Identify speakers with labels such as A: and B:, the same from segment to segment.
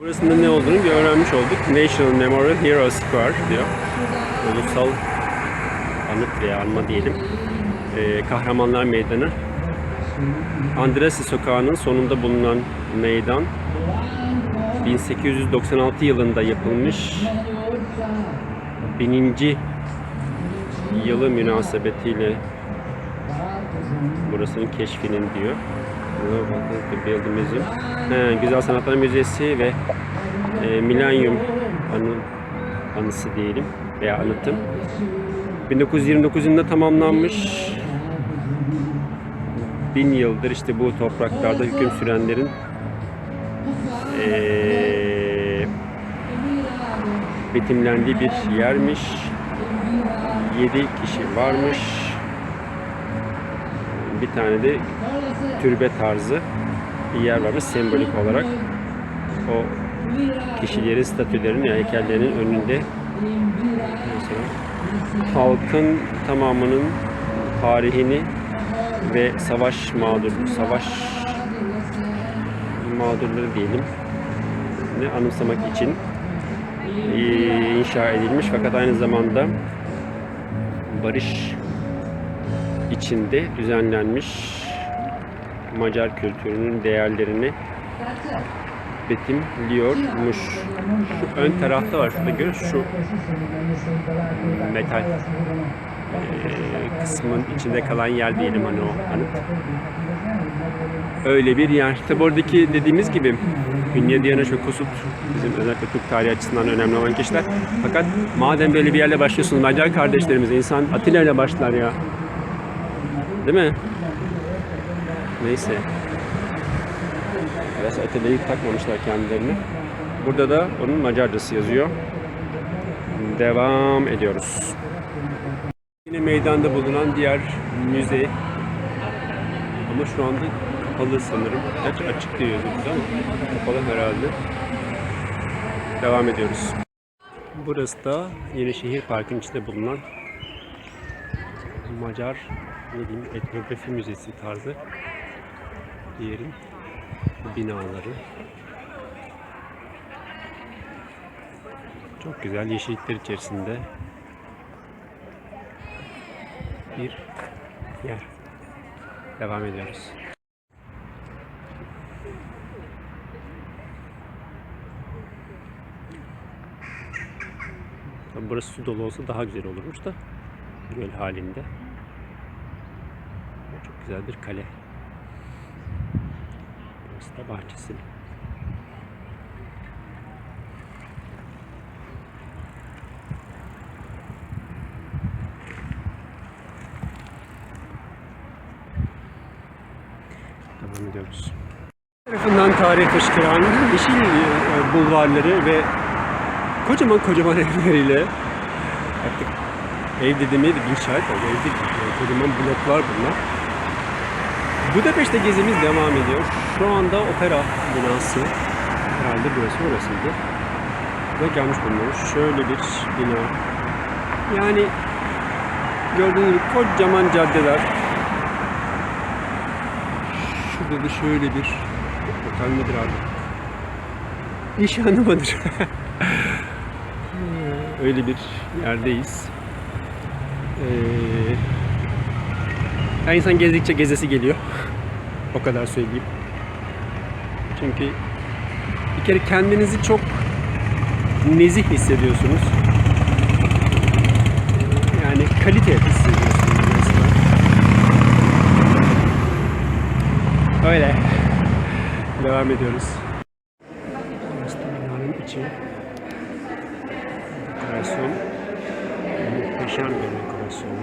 A: Burasında ne olduğunu öğrenmiş olduk. National Memorial Hero Square diyor. Ulusal anıt veya anma diyelim. Ee, Kahramanlar Meydanı. Andresi Sokağı'nın sonunda bulunan meydan 1896 yılında yapılmış bininci yılı münasebetiyle burasının keşfinin diyor. The Build Museum. Güzel Sanatlar Müzesi ve e, Milenyum anı, anısı diyelim veya anıtım. 1929 yılında tamamlanmış. Bin yıldır işte bu topraklarda hüküm sürenlerin eee betimlendiği bir yermiş. 7 kişi varmış. Bir tane de türbe tarzı bir yer varmış sembolik olarak. O kişilerin statülerinin, yani heykellerinin önünde halkın tamamının tarihini ve savaş mağdur, savaş mağdurları diyelim ne anımsamak için eee, inşa edilmiş fakat aynı zamanda barış içinde düzenlenmiş Macar kültürünün değerlerini betimliyormuş. Şu ön tarafta var şurada görüyor musun? Şu metal kısmın içinde kalan yer diyelim hani o anıt. Öyle bir yer. Tabi oradaki dediğimiz gibi Ünye Diyanet ve Kosut bizim özellikle Türk tarihi açısından önemli olan kişiler. Fakat madem böyle bir yerle başlıyorsunuz Macar kardeşlerimiz insan Atilla ile başlar ya. Değil mi? Neyse. Biraz Atilla'yı takmamışlar kendilerini. Burada da onun Macarcası yazıyor. Devam ediyoruz. Yine meydanda bulunan diğer müze ama şu anda kapalı sanırım. Gerçi açık diyor yazıyoruz ama kapalı herhalde. Devam ediyoruz. Burası da Yenişehir Parkı'nın içinde bulunan Macar ne diyeyim etnografi müzesi tarzı bir yerin binaları. Çok güzel yeşillikler içerisinde bir yer. Devam ediyoruz. Burası su dolu olsa daha güzel olurmuş da göl halinde. Güzel bir kale. Burası da bahçesi. Devam ediyoruz. Tarafından tarihe fışkıran yeşil e, bulvarları ve kocaman kocaman evleriyle artık ev dediğimde de bin şahit oldu. Ev değil, kocaman bloklar bunlar. Budapeşte gezimiz devam ediyor. Şu anda opera binası herhalde burası orasıydı. Ve gelmiş bulunuyoruz. Şöyle bir bina. Yani gördüğünüz gibi kocaman caddeler. Şurada da şöyle bir otel midir artık? İnşanı mıdır? Öyle bir yerdeyiz. Ee, her insan gezdikçe gezesi geliyor. o kadar söyleyeyim. Çünkü bir kere kendinizi çok nezih hissediyorsunuz. Yani kalite hissediyorsunuz. Öyle. Devam ediyoruz. Burası binanın içi. Dekorasyon. Muhteşem bir dekorasyon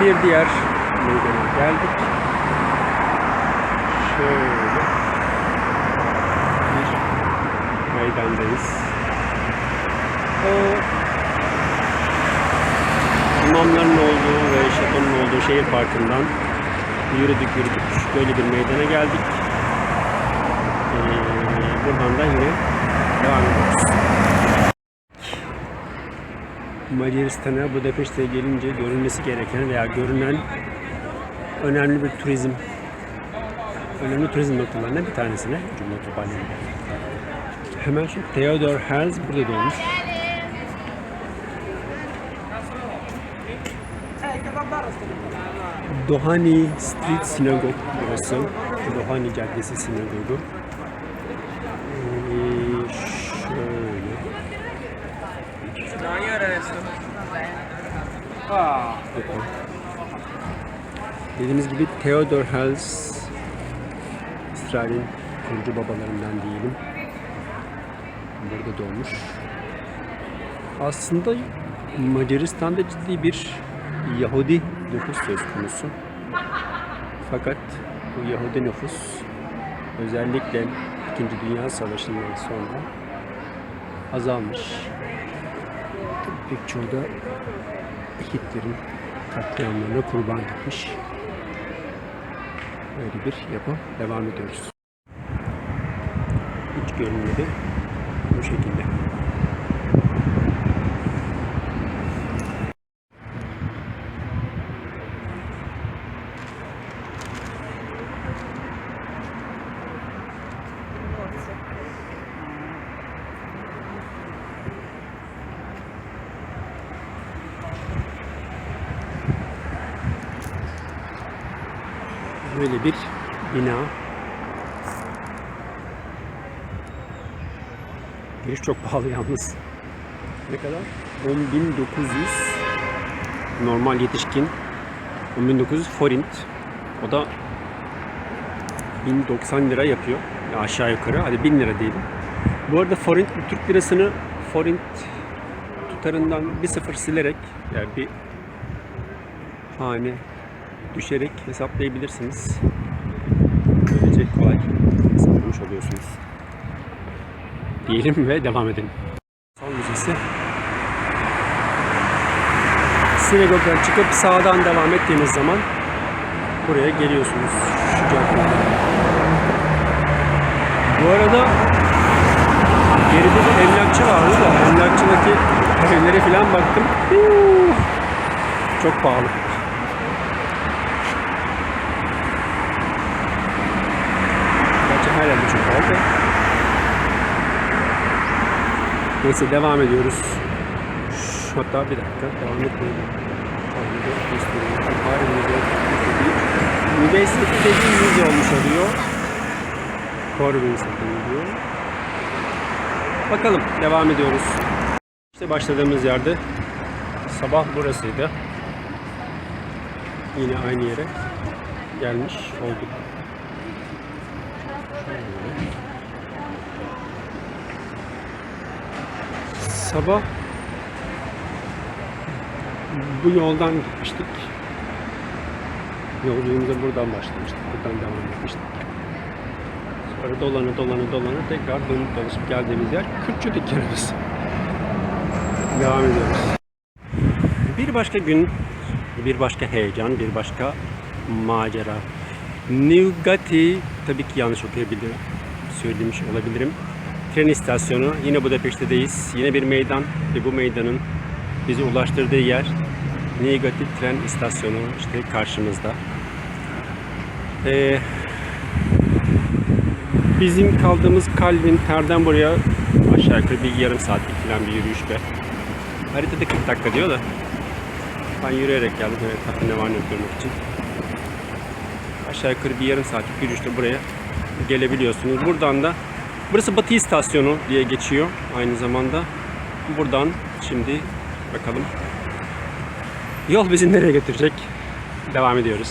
A: bir diğer meydana geldik. Şöyle bir meydandayız. Ee, imamların olduğu ve şatonun olduğu şehir parkından yürüdük yürüdük böyle bir meydana geldik. Ee, buradan da yine devam ediyoruz. Macaristan'a Budapeşte'ye gelince görülmesi gereken veya görünen önemli bir turizm önemli turizm noktalarından bir tanesine cümle toparlayalım. Hemen şu Theodor Herzl burada doğmuş. Dohani Street Sinagog burası. Dohani Caddesi Sinagogu. Ee, şöyle. Bakın. Dediğimiz gibi Theodor Herzl İsrail'in kurucu babalarından diyelim. Burada doğmuş. Aslında Macaristan'da ciddi bir Yahudi nüfus söz konusu. Fakat bu Yahudi nüfus özellikle İkinci Dünya Savaşı'ndan sonra azalmış. Pek çoğu da Hitler'in katliamlarına kurban gitmiş. Böyle bir yapı devam ediyoruz. İç görünümü bu şekilde. Böyle bir bina. Giriş çok pahalı yalnız. Ne kadar? 10.900 normal yetişkin 10.900 forint. O da 1090 lira yapıyor. Ya aşağı yukarı. Hadi 1000 lira diyelim. Bu arada forint Türk lirasını forint tutarından bir sıfır silerek yani bir hane düşerek hesaplayabilirsiniz. Böylece kolay hesaplamış oluyorsunuz. Diyelim ve devam edelim. Sal Müzesi. Sinagogdan çıkıp sağdan devam ettiğiniz zaman buraya geliyorsunuz. Şu caddeden. Bu arada geride bir emlakçı vardı da emlakçıdaki evlere falan baktım. Çok pahalı. Gerçi her da. Neyse devam ediyoruz. Hatta bir dakika devam etmeyelim. Şöyle. Bari müze. Seti dediğim müze olmuş oluyor. Corbin satılıyor. Bakalım devam ediyoruz. İşte başladığımız yerde sabah burasıydı. Yine aynı yere gelmiş olduk. Sabah bu yoldan gitmiştik. Yolculuğumuza buradan başlamıştık. Buradan devam etmiştik. Sonra dolanı dolanı dolanı tekrar dönüp dolaşıp geldiğimiz yer Kürtçü dükkanımız. Devam ediyoruz. Bir başka gün, bir başka heyecan, bir başka macera. Nugati, tabii ki yanlış okuyabilirim, söylemiş olabilirim. Tren istasyonu, yine Budapeşte'deyiz. Yine bir meydan ve bu meydanın bizi ulaştırdığı yer Nugati tren istasyonu işte karşımızda. Ee, bizim kaldığımız Kalvin Ter'den buraya aşağı yukarı bir yarım saatlik falan bir yürüyüş be. Haritada 40 dakika diyor da ben yürüyerek geldim evet ne var ne görmek için. Aşağı yukarı bir yarım saatlik yürüyüşte buraya gelebiliyorsunuz. Buradan da burası Batı istasyonu diye geçiyor aynı zamanda. Buradan şimdi bakalım yol bizi nereye götürecek? Devam ediyoruz.